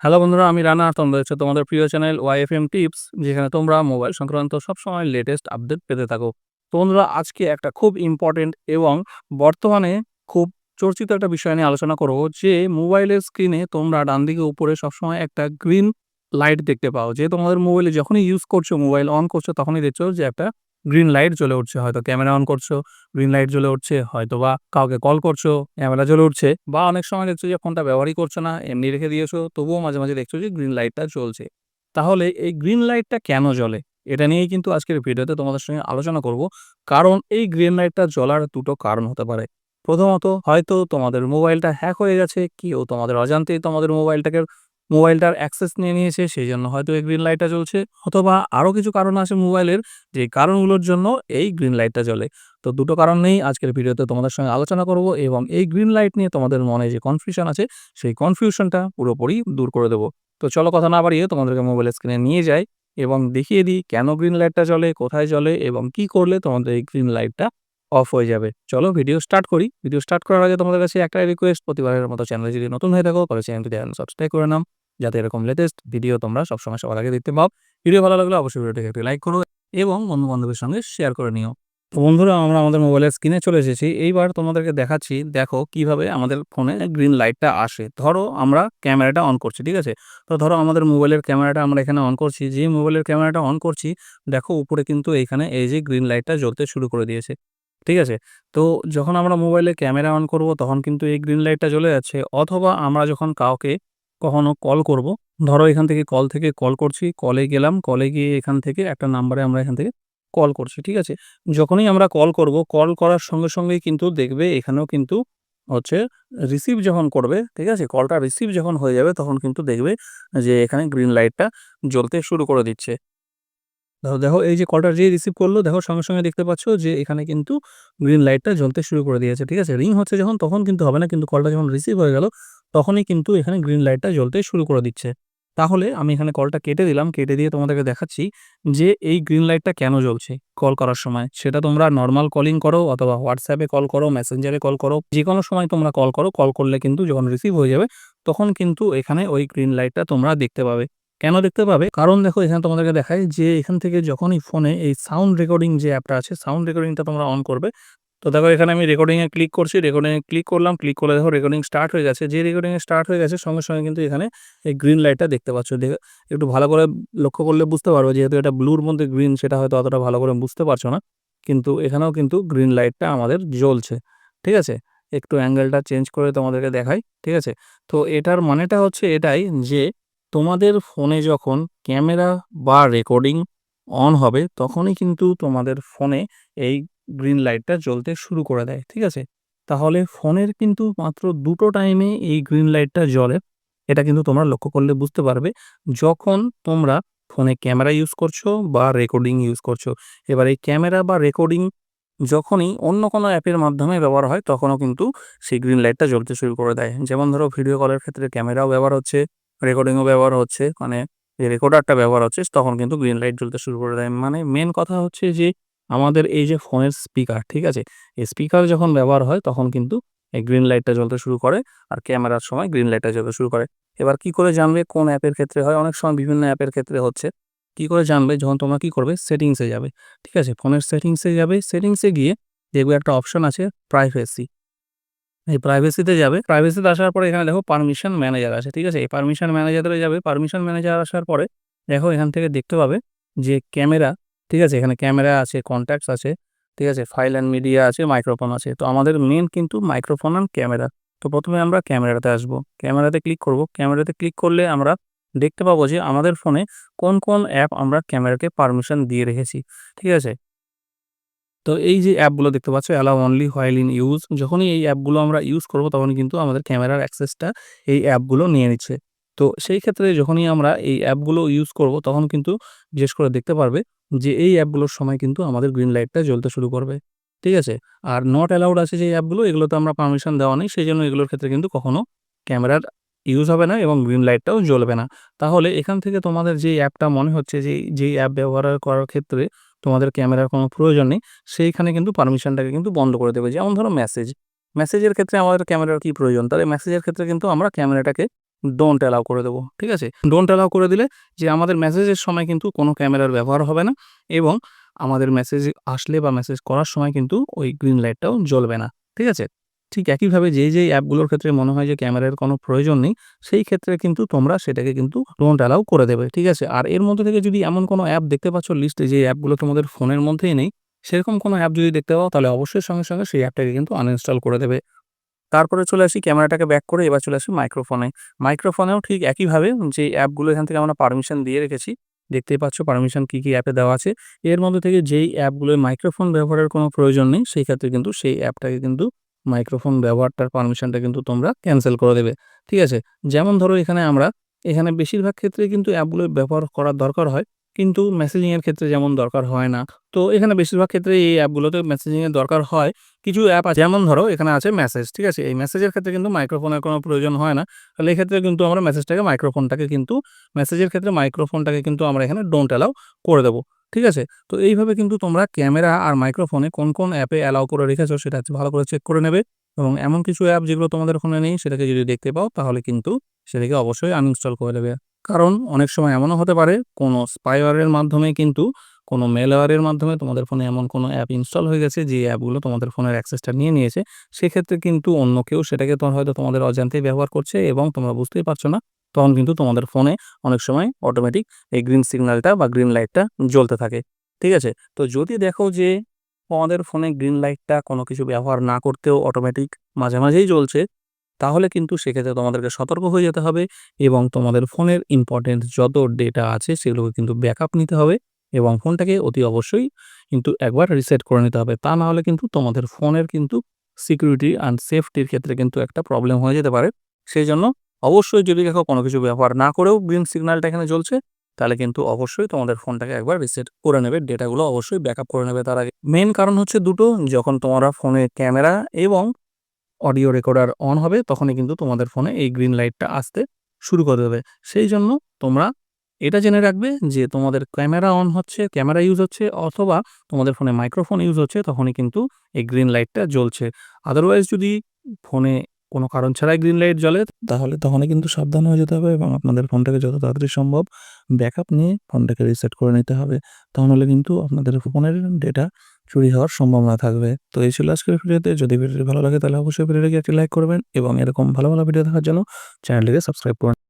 Hello বন্ধুরা, আমি রানা তোমরা হচ্ছে তোমাদের প্রিয় চ্যানেল ওয়াইএফএম টিপস যেখানে তোমরা মোবাইল সংক্রান্ত সবসময় লেটেস্ট আপডেট পেতে থাকো। তো বন্ধুরা, আজকে একটা খুব ইম্পর্টেন্ট এবং বর্তমানে খুব চর্চিত একটা বিষয় নিয়ে আলোচনা করব, যে মোবাইলের স্ক্রিনে তোমরা ডান দিকে উপরে সবসময় একটা গ্রিন লাইট দেখতে পাও। যে তোমাদের মোবাইলে যখনই ইউজ করছ মোবাইল অন করছ, তখনই দেখছ যে একটা গ্রিন লাইট জ্বলে উঠছে, হয়তো ক্যামেরা অন করছ গ্রিন লাইট জ্বলে উঠছে হয়তো বা কাউকে কল করছ ক্যামেরা জ্বলে উঠছে, বা অনেক সময় দেখছ যে ফোনটা ব্যবহারই করছ না, এমনি রেখে দিয়েছ, তবুও মাঝে মাঝে দেখছ যে গ্রিন লাইটটা জ্বলছে। তাহলে এই গ্রিন লাইটটা কেন জ্বলে? এটা নিয়েই কিন্তু আজকের ভিডিওতে তোমাদের সঙ্গে আলোচনা করব, কারণ এই গ্রিন লাইটটা জ্বলার দুটো কারণ হতে পারে। প্রথমত, হয়তো তোমাদের মোবাইলটা হ্যাক হয়ে গেছে, কেউ তোমাদের অজান্তেই তোমাদের মোবাইলটাকে মোবাইলটার অ্যাক্সেস নিয়ে নিয়েছে সেই জন্য হয়তো এই গ্রিন লাইটটা জ্বলছে, অথবা আরও কিছু কারণ আছে মোবাইলের, যে কারণগুলোর জন্য এই গ্রিন লাইটটা জ্বলে। তো দুটো কারণ নেই, আজকের ভিডিওতে তোমাদের সঙ্গে আলোচনা করব এবং এই গ্রিন লাইট নিয়ে তোমাদের মনে যে কনফিউশন আছে, সেই কনফিউশনটা পুরোপুরি দূর করে দেবো। তো চলো কথা না বাড়িয়ে তোমাদেরকে মোবাইল স্ক্রিনে নিয়ে যাই এবং দেখিয়ে দিই কেন গ্রিন লাইটটা জ্বলে, কোথায় জ্বলে এবং কি করলে তোমাদের এই গ্রিন লাইটটা অফ হয়ে যাবে। চলো ভিডিও স্টার্ট করি। ভিডিও স্টার্ট করার আগে তোমাদের কাছে একটাই রিকোয়েস্ট প্রতিবারের মতো চ্যানেলে যদি নতুন হয়ে থাকো, তাহলে চ্যানেলটি সাবস্ক্রাইব করে নাও। যাতে এরকম লেটেস্ট ভিডিও তোমরা সবসময় সবার আগে দেখতে পাও। ভিডিও ভালো লাগলে অবশ্যই ভিডিওটিকে একটি লাইক করো এবং বন্ধু বান্ধবের সঙ্গে শেয়ার করে নিও। তো বন্ধুরা, আমরা আমাদের মোবাইলের স্ক্রিনে চলে এসেছি। এইবার তোমাদেরকে দেখাচ্ছি, দেখো কীভাবে আমাদের ফোনে গ্রিন লাইটটা আসে। ধরো আমরা ক্যামেরাটা অন করছি, ঠিক আছে? তো ধরো আমাদের মোবাইলের ক্যামেরাটা আমরা এখানে অন করছি। যে মোবাইলের ক্যামেরাটা অন করছি, দেখো উপরে কিন্তু এইখানে এই যে গ্রিন লাইটটা জ্বলতে শুরু করে দিয়েছে, ঠিক আছে? তো যখন আমরা মোবাইলে ক্যামেরা অন করব, তখন কিন্তু এই গ্রিন লাইটটা জ্বলে যাচ্ছে। অথবা আমরা যখন কাউকে কখনো কল করব। ধরো এখান থেকে কল থেকে কল করছি কলে গেলাম কলে গিয়ে এখান থেকে একটা নাম্বারে আমরা এখান থেকে কল করছি, ঠিক আছে? যখনই আমরা কল করব কল করার সঙ্গে সঙ্গেই কিন্তু দেখবে এখানেও কিন্তু হচ্ছে রিসিভ যখন করবে, ঠিক আছে? কলটা রিসিভ যখন হয়ে যাবে, তখন কিন্তু দেখবে যে এখানে গ্রিন লাইটটা জ্বলতে শুরু করে দিচ্ছে। দেখো দেখো এই যে কলটা যে রিসিভ করল, দেখো সঙ্গে সঙ্গে দেখতে পাচ্ছ যে এখানে কিন্তু গ্রিন লাইটটা জ্বলতে শুরু করে দিয়েছে, ঠিক আছে? রিং হচ্ছে যখন, তখন কিন্তু হবে না, কিন্তু কলটা যখন রিসিভ হয়ে গেল, তখনই কিন্তু এখানে গ্রিন লাইটটা জ্বলতে শুরু করে দিচ্ছে। তাহলে আমি এখানে কলটা কেটে দিলাম, কেটে দিয়ে তোমাদেরকে দেখাচ্ছি যে এই গ্রিন লাইটটা কেন জ্বলছে কল করার সময়। সেটা তোমরা নর্মাল কলিং করো অথবা হোয়াটসঅ্যাপে কল করো মেসেঞ্জারে কল করো যে কোনো সময় তোমরা কল করো কল করলে কিন্তু যখন রিসিভ হয়ে যাবে, তখন কিন্তু এখানে ওই গ্রিন লাইটটা তোমরা দেখতে পাবে। কেন দেখতে পাবে? কারণ দেখো, এখানে তোমাদেরকে দেখায় যে এখান থেকে যখনই ফোনে এই সাউন্ড রেকর্ডিং যে অ্যাপটা আছে সাউন্ড রেকর্ডিংটা তোমরা অন করবে। তো দেখো, এখানে আমি রেকর্ডিংয়ে ক্লিক করছি। রেকর্ডিংয়ে ক্লিক করলাম ক্লিক করলে দেখো রেকর্ডিং স্টার্ট হয়ে গেছে। যে রেকর্ডিংয়ে স্টার্ট হয়ে গেছে, সঙ্গে সঙ্গে কিন্তু এখানে এই গ্রিন লাইটটা দেখতে পাচ্ছ। দেখে, একটু ভালো করে লক্ষ্য করলে বুঝতে পারব, যেহেতু এটা ব্লুর মধ্যে গ্রিন সেটা হয়তো অতটা ভালো করে বুঝতে পারছ না। কিন্তু এখানেও কিন্তু গ্রিন লাইটটা আমাদের জ্বলছে। ঠিক আছে? একটু অ্যাঙ্গেলটা চেঞ্জ করে তোমাদেরকে দেখাই। ঠিক আছে? তো এটার মানেটা হচ্ছে এটাই যে তোমাদের ফোনে যখন ক্যামেরা বা রেকর্ডিং অন হবে, তখনই কিন্তু তোমাদের ফোনে এই গ্রিন লাইটটা জ্বলতে শুরু করে দেয়, ঠিক আছে? তাহলে ফোনের কিন্তু মাত্র দুটো টাইমে এই গ্রিন লাইটটা জ্বলে। এটা কিন্তু তোমরা লক্ষ্য করলে বুঝতে পারবে, যখন তোমরা ফোনে ক্যামেরা ইউজ করছ বা রেকর্ডিং ইউজ করছ। এবার এই ক্যামেরা বা রেকর্ডিং যখনই অন্য কোনো অ্যাপের মাধ্যমে ব্যবহার হয়, তখনও কিন্তু সেই গ্রিন লাইটটা জ্বলতে শুরু করে দেয়। যেমন ধরো ভিডিও কলের ক্ষেত্রে ক্যামেরাও ব্যবহার হচ্ছে। রেকর্ডিংও ব্যবহার হচ্ছে মানে যে রেকর্ডারটা ব্যবহার হচ্ছে, তখন কিন্তু গ্রিন লাইট জ্বলতে শুরু করে দেয়। মানে মেন কথা হচ্ছে যে, আমাদের এই যে ফোনের স্পিকার ঠিক আছে? এই স্পিকার যখন ব্যবহার হয়, তখন কিন্তু এই গ্রিন লাইটটা জ্বলতে শুরু করে আর ক্যামেরার সময় গ্রিন লাইটটা জ্বলতে শুরু করে। এবার কি করে জানবে কোন অ্যাপের ক্ষেত্রে হয়? অনেক সময় বিভিন্ন অ্যাপের ক্ষেত্রে হচ্ছে। কি করে জানবে? যখন তোমরা কি করবে? সেটিংসে যাবে, ঠিক আছে? ফোনের সেটিংসে যাবে। সেটিংসে গিয়ে দেখবে একটা অপশন আছে প্রাইভেসি এই প্রাইভেসিতে যাবে। প্রাইভেসিতে আসার পরে এখানে দেখো পারমিশন ম্যানেজার আছে, ঠিক আছে? এই পারমিশন ম্যানেজারে যাবে। পারমিশন ম্যানেজার আসার পরে দেখো এখান থেকে দেখতে পাবে যে ক্যামেরা ঠিক আছে? এখানে ক্যামেরা আছে কন্ট্যাক্টস আছে, ঠিক আছে? ফাইল অ্যান্ড মিডিয়া আছে মাইক্রোফোন আছে। তো আমাদের মেন কিন্তু মাইক্রোফোন অ্যান্ড ক্যামেরা তো প্রথমে আমরা ক্যামেরাতে আসব। ক্যামেরাতে ক্লিক করব। ক্যামেরাতে ক্লিক করলে আমরা দেখতে পাবো যে আমাদের ফোনে কোন কোন অ্যাপ আমরা ক্যামেরাকে পারমিশন দিয়ে রেখেছি, ঠিক আছে? তো এই যে অ্যাপগুলো দেখতে পাচ্ছ allow only while in use যখনই এই অ্যাপগুলো আমরা ইউজ করব তখন কিন্তু আমাদের ক্যামেরার অ্যাক্সেসটা এই অ্যাপগুলো নিয়ে নিচ্ছে। তো সেই ক্ষেত্রে যখনই আমরা এই অ্যাপগুলো ইউজ করব, তখন কিন্তু বিশেষ করে দেখতে পারবে যে এই অ্যাপগুলোর সময় কিন্তু আমাদের গ্রিন লাইটটা জ্বলতে শুরু করবে। ঠিক আছে? আর নট অ্যালাউড আছে যে অ্যাপগুলো, এগুলোতে আমরা পারমিশন দেওয়া নেই সেই জন্য এগুলোর ক্ষেত্রে কিন্তু কখনো ক্যামেরার ইউজ হবে না এবং গ্রিন লাইটটাও জ্বলবে না। তাহলে এখান থেকে তোমাদের যে অ্যাপটা মনে হচ্ছে যে যেই অ্যাপ ব্যবহার করার ক্ষেত্রে তোমাদের ক্যামেরার কোনো প্রয়োজন নেই, সেইখানে কিন্তু পারমিশনটাকে কিন্তু বন্ধ করে দেবে। যেমন ধরো মেসেজ মেসেজের ক্ষেত্রে আমাদের ক্যামেরার কী প্রয়োজন? তাহলে মেসেজের ক্ষেত্রে কিন্তু আমরা ক্যামেরাটাকে ডোন্ট অ্যালাউ করে দেবো, ঠিক আছে? ডোন্ট অ্যালাউ করে দিলে যে আমাদের মেসেজের সময় কিন্তু কোনো ক্যামেরার ব্যবহার হবে না এবং আমাদের মেসেজ আসলে বা মেসেজ করার সময় কিন্তু ওই গ্রিন লাইটটাও জ্বলবে না, ঠিক আছে? ঠিক একইভাবে যেই যেই অ্যাপগুলোর ক্ষেত্রে মনে হয় যে ক্যামেরার কোনো প্রয়োজন নেই, সেই ক্ষেত্রে কিন্তু তোমরা সেটাকে কিন্তু ডোন্ট অ্যালাউ করে দেবে, ঠিক আছে? আর এর মধ্যে থেকে যদি এমন কোনো অ্যাপ দেখতে পাচ্ছ লিস্টে যে অ্যাপগুলো তোমাদের ফোনের মধ্যেই নেই, সেরকম কোনো অ্যাপ যদি দেখতে পাও, তাহলে অবশ্যই সঙ্গে সঙ্গে সেই অ্যাপটাকে কিন্তু আনইনস্টল করে দেবে। তারপরে চলে আসি ক্যামেরাটাকে ব্যাক করে, এবার চলে আসি মাইক্রোফোনে মাইক্রোফোনেও ঠিক একইভাবে যে অ্যাপগুলো এখান থেকে আমরা পারমিশন দিয়ে রেখেছি, দেখতেই পাচ্ছ পারমিশন কী কী অ্যাপে দেওয়া আছে। এর মধ্যে থেকে যেই অ্যাপগুলোয় মাইক্রোফোন ব্যবহারের কোনো প্রয়োজন নেই, সেই ক্ষেত্রে কিন্তু সেই অ্যাপটাকে কিন্তু মাইক্রোফোন ব্যবহারটার পারমিশনটা কিন্তু তোমরা ক্যান্সেল করে দেবে। ঠিক আছে? যেমন ধরো এখানে আমরা, এখানে বেশিরভাগ ক্ষেত্রে কিন্তু অ্যাপগুলো ব্যবহার করার দরকার হয়, কিন্তু মেসেজিংয়ের ক্ষেত্রে যেমন দরকার হয় না। তো এখানে বেশিরভাগ ক্ষেত্রে এই অ্যাপগুলোতে মেসেজিংয়ের দরকার হয়। কিছু অ্যাপ আছে, যেমন ধরো এখানে আছে মেসেজ ঠিক আছে? এই মেসেজের ক্ষেত্রে কিন্তু মাইক্রোফোনের কোনো প্রয়োজন হয় না। তাহলে এক্ষেত্রে কিন্তু আমরা মেসেজটাকে মাইক্রোফোনটাকে কিন্তু মেসেজের ক্ষেত্রে মাইক্রোফোনটাকে কিন্তু আমরা এখানে ডোন্ট অ্যালাউ করে দেবো। ঠিক আছে? তো এইভাবে কিন্তু তোমরা ক্যামেরা আর মাইক্রোফোনে কোন কোন অ্যাপে অ্যালাউ করে রেখেছো সেটা হচ্ছে ভালো করে চেক করে নেবে এবং এমন কিছু অ্যাপ যেগুলো তোমাদের ওখানে নেই সেটাকে যদি দেখতে পাও তাহলে কিন্তু সেটাকে অবশ্যই আনইনস্টল করে দেবে। কারণ অনেক সময় এমনও হতে পারে কোনো স্পাইওয়ারের মাধ্যমে কিন্তু কোনো মেলওয়ারের মাধ্যমে তোমাদের ফোনে এমন কোনো অ্যাপ ইনস্টল হয়ে গেছে যে অ্যাপগুলো তোমাদের ফোনের অ্যাক্সেসটা নিয়ে নিয়েছে। সেক্ষেত্রে কিন্তু অন্য কেউ সেটাকে তোমার হয়তো তোমাদের অজান্তেই ব্যবহার করছে এবং তোমরা বুঝতেই পারছ না তখন কিন্তু তোমাদের ফোনে অনেক সময় অটোমেটিক এই গ্রিন সিগন্যালটা বা গ্রিন লাইটটা জ্বলতে থাকে, ঠিক আছে? তো যদি দেখো যে তোমাদের ফোনে গ্রিন লাইটটা কোনো কিছু ব্যবহার না করতেও অটোমেটিক মাঝে মাঝেই জ্বলছে, তাহলে কিন্তু সেক্ষেত্রে তোমাদেরকে সতর্ক হয়ে যেতে হবে এবং তোমাদের ফোনের ইম্পর্টেন্ট যত ডেটা আছে সেগুলোকে কিন্তু ব্যাকআপ নিতে হবে এবং ফোনটাকে অতি অবশ্যই কিন্তু একবার রিসেট করে নিতে হবে। তা না হলে কিন্তু তোমাদের ফোনের কিন্তু সিকিউরিটি অ্যান্ড সেফটির ক্ষেত্রে কিন্তু একটা প্রবলেম হয়ে যেতে পারে। সেই জন্য অবশ্যই যদি দেখো কোনো কিছু ব্যবহার না করেও গ্রিন সিগন্যালটা এখানে জ্বলছে, তাহলে কিন্তু অবশ্যই তোমাদের ফোনটাকে একবার রিসেট করে নেবে। ডেটাগুলো অবশ্যই ব্যাকআপ করে নেবে তার আগে। মেন কারণ হচ্ছে দুটো, যখন তোমরা ফোনে ক্যামেরা এবং অডিও রেকর্ডার অন হবে, তখনই কিন্তু তোমাদের ফোনে এই গ্রিন লাইটটা আসতে শুরু করে দেবে। সেই জন্য তোমরা এটা জেনে রাখবে যে তোমাদের ক্যামেরা অন হচ্ছে ক্যামেরা ইউজ হচ্ছে, অথবা তোমাদের ফোনে মাইক্রোফোন ইউজ হচ্ছে, তখনই কিন্তু এই গ্রিন লাইটটা জ্বলছে। আদারওয়াইজ যদি ফোনে কোনো কারণ ছাড়াই গ্রিন লাইট জ্বলে, তাহলে তখনই কিন্তু সাবধান হয়ে যেতে হবে এবং আপনাদের ফোনটাকে যত তাড়াতাড়ি সম্ভব ব্যাকআপ নিয়ে ফোনটাকে রিসেট করে নিতে হবে। তাহলে কিন্তু আপনাদের ফোনের ডেটা চুরি হওয়ার সম্ভাবনা থাকবে। তো এই ছিল আজকের ভিডিওতে। যদি ভিডিওটি ভালো লাগে তাহলে অবশ্যই ভিডিওটিকে একটি লাইক করবেন এবং এরকম ভালো ভালো ভিডিও দেখার জন্য চ্যানেলটিকে সাবস্ক্রাইব করুন।